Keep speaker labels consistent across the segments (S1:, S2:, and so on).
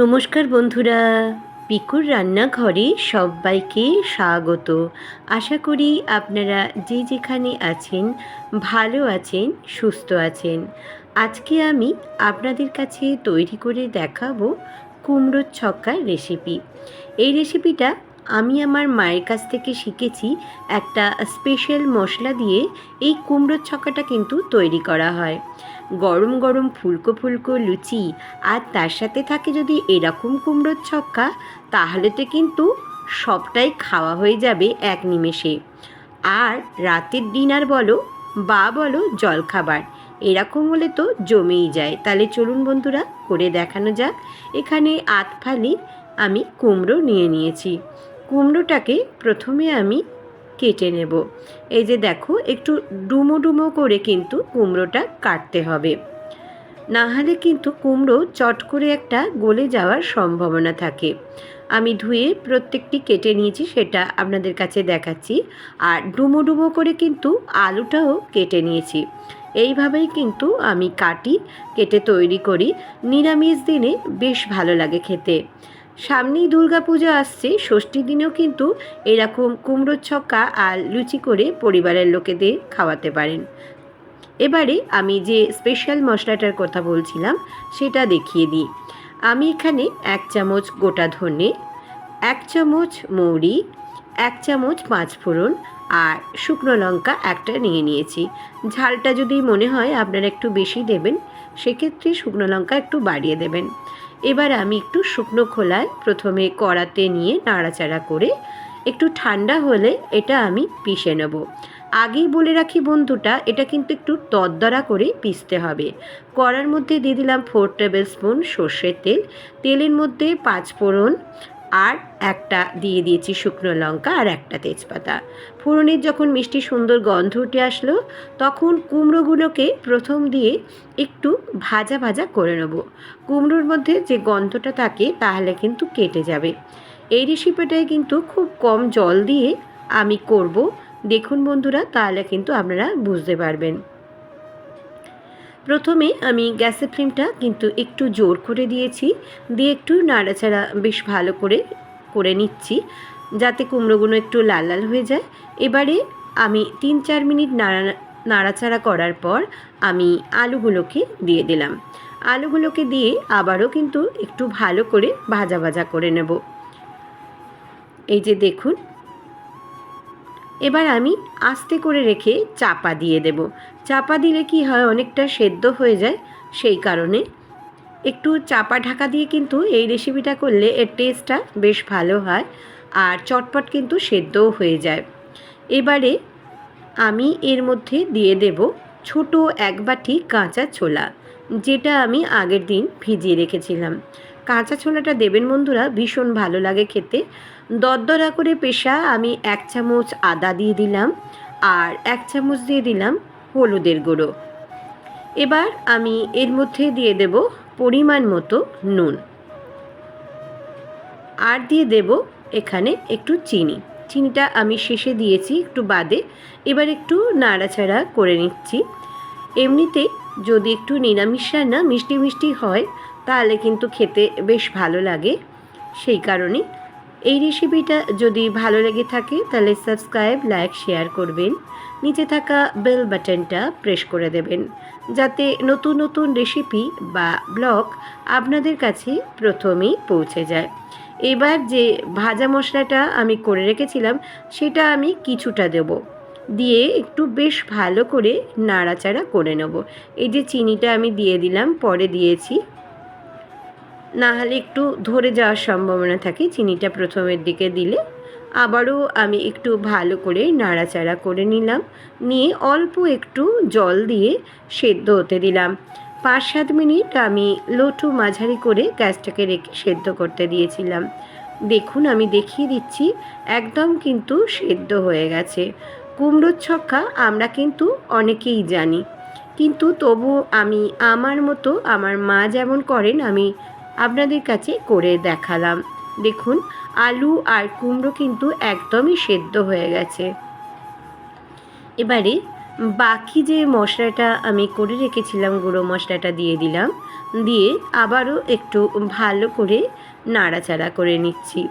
S1: নমস্কার বন্ধুরা। পিকুর রান্নাঘরে সবাইকে স্বাগত। আশা করি আপনারা যে যেখানে আছেন, ভালো আছেন, সুস্থ আছেন। আজকে আমি আপনাদের কাছে তৈরি করে দেখাবো কুমড়োর ছক্কার রেসিপি এই রেসিপিটা আমি আমার মায়ের কাছ থেকে শিখেছি একটা স্পেশাল মশলা দিয়ে এই কুমড়োর ছক্কাটা কিন্তু তৈরি করা হয়। গরম গরম ফুলকো ফুলকো লুচি আর তার সাথে থাকে যদি এরকম কুমড়োর ছক্কা, তাহলে তো কিন্তু সবটাই খাওয়া হয়ে যাবে এক নিমেষে। আর রাতের ডিনার বলো বা বলো জলখাবার, এরকম হলে তো জমেই যায়। তাহলে চলুন বন্ধুরা, করে দেখানো যাক। এখানে আত ফালি আমি কুমড়ো নিয়ে নিয়েছি। কুমড়োটাকে প্রথমে আমি কেটে নেব। এই যে দেখো, একটু ডুমো ডুমো করে কিন্তু কুমড়োটা কাটতে হবে। না হলে কিন্তু কুমড়ো চট করে একটা গলে যাওয়ার সম্ভাবনা থাকে। আমি ধুয়ে প্রত্যেকটি কেটে নিয়েছি, সেটা আপনাদের কাছে দেখাচ্ছি। আর ডুমো ডুমো করে কিন্তু আলুটাও কেটে নিয়েছি। এইভাবেই কিন্তু আমি কাটি, কেটে তৈরি করি। নিরামিষ দিনে বেশ ভালো লাগে খেতে। সামনেই দুর্গাপুজো আসছে ষষ্ঠীর দিনেও কিন্তু এরকম কুমড়োর ছক্কা আর লুচি করে পরিবারের লোকেদের খাওয়াতে পারেন। এবারে আমি যে স্পেশাল মশলাটার কথা বলছিলাম, সেটা দেখিয়ে দিই। আমি এখানে এক চামচ গোটা ধনে, এক চামচ মৌরি, এক চামচ পাঁচফোড়ন আর শুকনো লঙ্কা একটা নিয়ে নিয়েছি। ঝালটা যদি মনে হয় আপনারা একটু বেশি দেবেন, সেক্ষেত্রে শুকনো লঙ্কা একটু বাড়িয়ে দেবেন। এবার আমি একটু শুকনো খোলায় প্রথমে কড়াতে নিয়ে নাড়াচাড়া করে একটু ঠান্ডা হলে এটা আমি পিষে নেব। আগেই বলে রাখি বন্ধুটা, এটা কিন্তু একটু তদ্দরা করে পিষতে হবে। কড়ার মধ্যে দিয়ে দিলাম ফোর টেবিল স্পুন সর্ষের তেল। তেলের মধ্যে পাঁচ ফোড়ন আর একটা দিয়ে দিয়েছি শুকনো লঙ্কা আর একটা তেজপাতা। ফোড়নের যখন মিষ্টি সুন্দর গন্ধ উঠে আসলো, তখন কুমড়োগুলোকে প্রথম দিয়ে একটু ভাজা ভাজা করে নেব। কুমড়োর মধ্যে যে গন্ধটা থাকে, তাহলে কিন্তু কেটে যাবে। এই রেসিপিটায় কিন্তু খুব কম জল দিয়ে আমি করব। দেখুন বন্ধুরা, তাহলে কিন্তু আপনারা বুঝতে পারবেন। প্রথমে আমি গ্যাসের ফ্লেমটা কিন্তু একটু জোর করে দিয়েছি, দিয়ে একটু নাড়াচাড়া বেশ ভালো করে করে নিচ্ছি, যাতে কুমড়োগুলো একটু লাল লাল হয়ে যায়। এবারে আমি তিন চার মিনিট নাড়া, নাড়াচাড়া করার পর আমি আলুগুলোকে দিয়ে দিলাম। আলুগুলোকে দিয়ে আবারও কিন্তু একটু ভালো করে ভাজা ভাজা করে নেব। এই যে দেখুন এবার আমি আস্তে করে রেখে চাপা দিয়ে দেব। চাপা দিলে কি হয়, অনেকটা সেদ্ধ হয়ে যায়, সেই কারণে। একটু চাপা ঢাকা দিয়ে কিন্তু এই রেসিপিটা করলে এর টেস্টটা বেশ ভালো হয় আর চটপট কিন্তু সেদ্ধও হয়ে যায়। এবারে আমি এর মধ্যে দিয়ে দেব ছোট এক বাটি কাঁচা ছোলা, যেটা আমি আগের দিন ভিজিয়ে রেখেছিলাম। কাঁচা ছোলাটা দেবেন বন্ধুরা, ভীষণ ভালো লাগে খেতে। দরদরা করে পেশা আমি এক চামচ আদা দিয়ে দিলাম আর এক চামচ দিয়ে দিলাম হলুদের গুঁড়ো। এবার আমি এর মধ্যে দিয়ে দেব পরিমাণ মতো নুন। আর দিয়ে দেব এখানে একটু চিনি। চিনিটা আমি শেষে দিয়েছি একটু বাদে। এবার একটু নাড়াচাড়া করে নিচ্ছি। এমনিতে যদি একটু নিরামিষ রান্না মিষ্টি মিষ্টি হয়, তাহলে কিন্তু খেতে বেশ ভালো লাগে। সেই কারণে এই রেসিপিটা যদি ভালো লেগে থাকে, তাহলে সাবস্ক্রাইব লাইক শেয়ার করবেন। নিচে থাকা বেল বাটনটা প্রেস করে দেবেন, যাতে নতুন নতুন রেসিপি বা ব্লগ আপনাদের কাছে প্রথমেই পৌঁছে যায়। এবার যে ভাজা মশলাটা আমি করে রেখেছিলাম, সেটা আমি কিছুটা দেব। দিয়ে একটু বেশ ভালো করে নাড়াচাড়া করে নেব। এই যে চিনিটা আমি দিয়ে দিলাম, পরে দিয়েছি না হলে একটু ধরে যাওয়ার সম্ভাবনা থাকে, চিনিটা প্রথমের দিকে দিলে। আবারও আমি একটু ভালো করে নাড়াচাড়া করে নিলাম, নিয়ে অল্প একটু জল দিয়ে সেদ্ধ হতে দিলাম। পাঁচ সাত মিনিট আমি লোটু মাঝারি করে গ্যাসটাকে রেখে সেদ্ধ করতে দিয়েছিলাম। দেখুন, আমি দেখিয়ে দিচ্ছি, একদম কিন্তু সেদ্ধ হয়ে গেছে। কুমড়োর ছক্কা আমরা কিন্তু অনেকেই জানি, কিন্তু তবু আমি আমার মতো, আমার মা যেমন করেন, আমি আপনাদের কাছে করে দেখালাম। দেখুন, আলু আর কুমড়ো কিন্তু একদমই সেদ্ধ হয়ে গেছে। এবারে বাকি যে মশলাটা আমি করে রেখেছিলাম, গুঁড়ো মশলাটা দিয়ে দিলাম, দিয়ে আবারও একটু ভালো করে নাড়াচাড়া করে নিচ্ছি।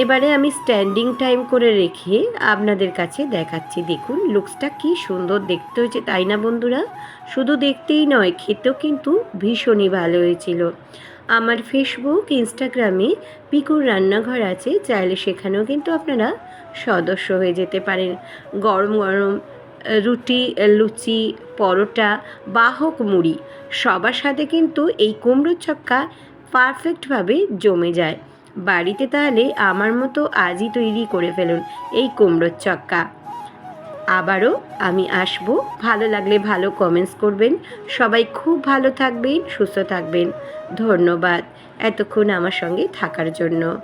S1: এবারে আমি স্ট্যান্ডিং টাইম করে রেখে আপনাদের কাছে দেখাচ্ছি। দেখুন লুকসটা কি সুন্দর দেখতে হয়েছে, তাই না বন্ধুরা? শুধু দেখতেই নয়, খেতেও কিন্তু ভীষণই ভালো হয়েছিল। আমার ফেসবুক ইনস্টাগ্রামে পিকুর রান্নাঘর আছে, চাইলে সেখানেও কিন্তু আপনারা সদস্য হয়ে যেতে পারেন। গরম গরম রুটি, লুচি, পরোটা বাহক মুড়ি, সবার সাথে কিন্তু এই কুমড়োর চক্কা পারফেক্টভাবে জমে যায়। বাড়িতে তাহলে আমার মতো আজই তৈরি করে ফেলুন এই কুমড়োর চক্কা। আবারও আমি আসব। ভালো লাগলে ভালো কমেন্টস করবেন। সবাই খুব ভালো থাকবেন, সুস্থ থাকবেন। ধন্যবাদ এতক্ষণ আমার সঙ্গে থাকার জন্য।